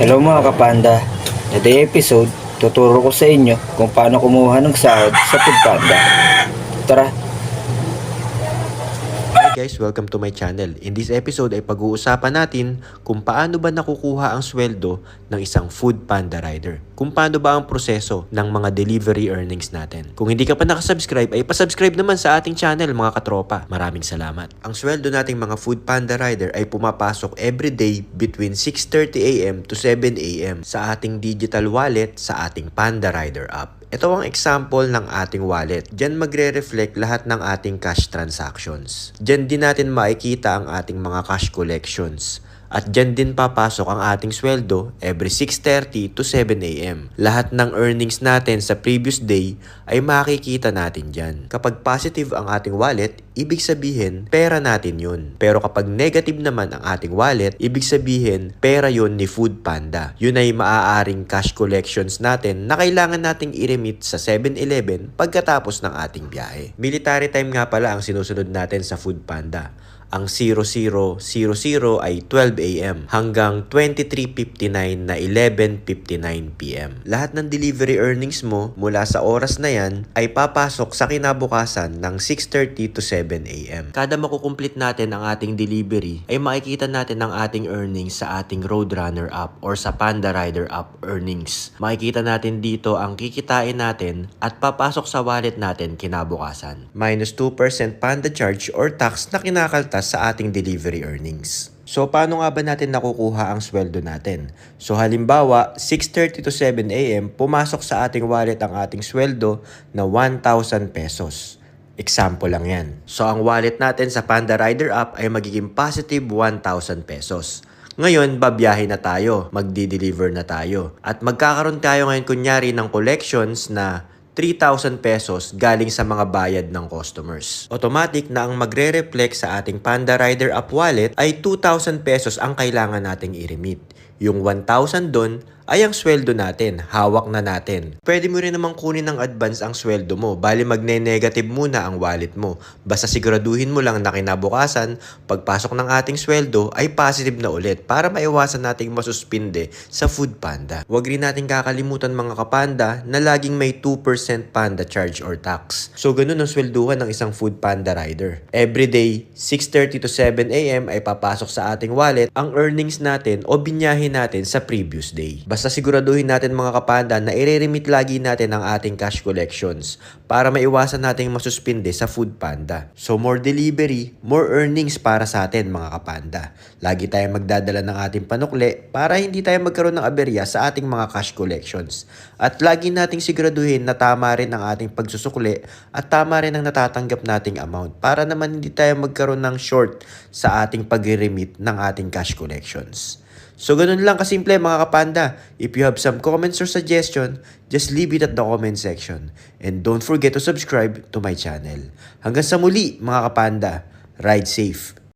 Hello mga kapanda, Today episode, tuturo ko sa inyo kung paano kumuha ng sahod sa Foodpanda. Tara, Hi guys, welcome to my channel. In this episode ay pag-uusapan natin kung paano ba nakukuha ang sweldo ng isang food panda rider. Kung paano ba ang proseso ng mga delivery earnings natin. Kung hindi ka pa nakasubscribe ay pasubscribe naman sa ating channel mga katropa. Maraming salamat. Ang sweldo nating mga food panda rider ay pumapasok every day between 6.30am to 7am sa ating digital wallet sa ating Panda Rider app. Ito ang example ng ating wallet. Diyan magre-reflect lahat ng ating cash transactions. Diyan din natin makikita ang ating mga cash collections. At dyan din papasok ang ating sweldo every 6.30 to 7 a.m. Lahat ng earnings natin sa previous day ay makikita natin dyan. Kapag positive ang ating wallet, ibig sabihin pera natin yun. Pero kapag negative naman ang ating wallet, ibig sabihin pera yun ni Food Panda. Yun ay maaaring cash collections natin na kailangan nating i-remit sa 7-Eleven pagkatapos ng ating biyahe. Military time nga pala ang sinusunod natin sa Food Panda ang 0000 ay 12 a.m. hanggang 23.59 na 11.59 p.m. Lahat ng delivery earnings mo mula sa oras na yan ay papasok sa kinabukasan ng 6.30 to 7 a.m. Kada makukumplete natin ang ating delivery ay makikita natin ang ating earnings sa ating Roadrunner app or sa Panda Rider app earnings. Makikita natin dito ang kikitain natin at papasok sa wallet natin kinabukasan. Minus 2% Panda charge or tax na kinakaltas sa ating delivery earnings. So, paano nga ba natin nakukuha ang sweldo natin? So, halimbawa, 6.30 to 7 a.m., pumasok sa ating wallet ang ating sweldo na 1,000 pesos. Example lang yan. So, ang wallet natin sa Panda Rider app ay magiging positive 1,000 pesos. Ngayon, babiyahe na tayo, magdi-deliver na tayo. At magkakaroon tayo ngayon kunyari ng collections na 3,000 pesos galing sa mga bayad ng customers. Automatic na ang magre-reflect sa ating Panda Rider app wallet ay 2,000 pesos ang kailangan nating i-remit. Yung 1,000 doon ay ang sweldo natin, hawak na natin. Pwede mo rin namang kunin ng advance ang sweldo mo, bali magne-negative muna ang wallet mo. Basta siguraduhin mo lang na kinabukasan, pagpasok ng ating sweldo ay positive na ulit para maiwasan nating masuspinde sa Food Panda. Huwag rin natin kakalimutan mga kapanda na laging may 2% panda charge or tax. So ganun ang swelduhan ng isang Food Panda rider. Everyday, 6.30 to 7 a.m. ay papasok sa ating wallet ang earnings natin o binyahin natin sa previous day. Basta siguraduhin natin mga kapanda na i-remit lagi natin ang ating cash collections para maiwasan nating masuspinde sa Food Panda. So more delivery, more earnings para sa atin mga kapanda. Lagi tayong magdadala ng ating panukle para hindi tayo magkaroon ng aberya sa ating mga cash collections. At lagi nating siguraduhin na tama rin ang ating pagsusukli at tama rin ang natatanggap nating amount para naman hindi tayo magkaroon ng short sa ating pag-remit ng ating cash collections. So ganun lang kasimple mga kapanda. If you have some comments or suggestion, just leave it at the comment section. And don't forget to subscribe to my channel. Hanggang sa muli mga kapanda, ride safe.